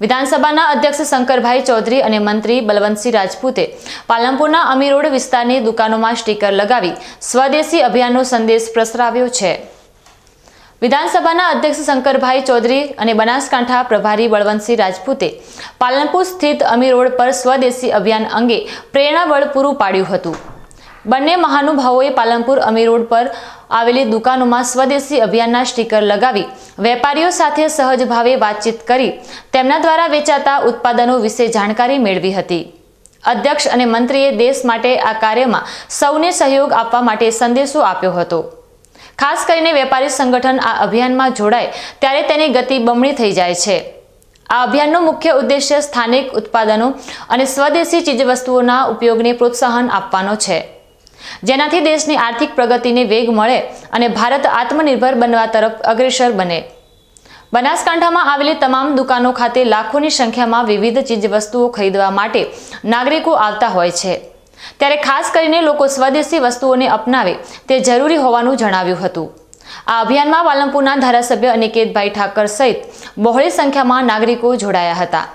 વિધાનસભાના અધ્યક્ષ શંકરભાઈ ચૌધરી અને મંત્રી બલવંતસિંહ રાજપૂતે પાલનપુરના અમી રોડ વિસ્તારની દુકાનોમાં સ્ટીકર લગાવી સ્વદેશી અભિયાનનો સંદેશ પ્રસરાવ્યો છે. વિધાનસભાના અધ્યક્ષ શંકરભાઈ ચૌધરી અને બનાસકાંઠા પ્રભારી બળવંતસિંહ રાજપૂતે પાલનપુર સ્થિત અમી રોડ પર સ્વદેશી અભિયાન અંગે પ્રેરણાબળ પૂરું પાડ્યું હતું. બંને મહાનુભાવોએ પાલનપુર અમી રોડ પર આવેલી દુકાનોમાં સ્વદેશી અભિયાનના સ્ટીકર લગાવી વેપારીઓ સાથે સહજ ભાવે વાતચીત કરી તેમના દ્વારા વેચાતા ઉત્પાદનો વિશે જાણકારી મેળવી હતી. અધ્યક્ષ અને મંત્રીએ દેશ માટે આ કાર્યમાં સૌને સહયોગ આપવા માટે સંદેશો આપ્યો હતો. ખાસ કરીને વેપારી સંગઠન આ અભિયાનમાં જોડાય ત્યારે તેની ગતિ બમણી થઈ જાય છે. આ અભિયાનનો મુખ્ય ઉદ્દેશ્ય સ્થાનિક ઉત્પાદનો અને સ્વદેશી ચીજવસ્તુઓના ઉપયોગને પ્રોત્સાહન આપવાનો છે. જેનાથી દેશની આર્થિક પ્રગતિને વેગ મળે અને ભારત આત્મનિર્ભર બનવા તરફ અગ્રેસર બને. બનાસકાંઠામાં આવેલી તમામ દુકાનો ખાતે લાખોની સંખ્યામાં વિવિધ ચીજવસ્તુઓ ખરીદવા માટે નાગરિકો આવતા હોય છે. ત્યારે ખાસ કરીને લોકો સ્વદેશી વસ્તુઓને અપનાવે તે જરૂરી હોવાનું જણાવ્યું હતું. આ અભિયાનમાં પાલનપુરના ધારાસભ્ય અનિકેતભાઈ ઠાકર સહિત બહોળી સંખ્યામાં નાગરિકો જોડાયા હતા.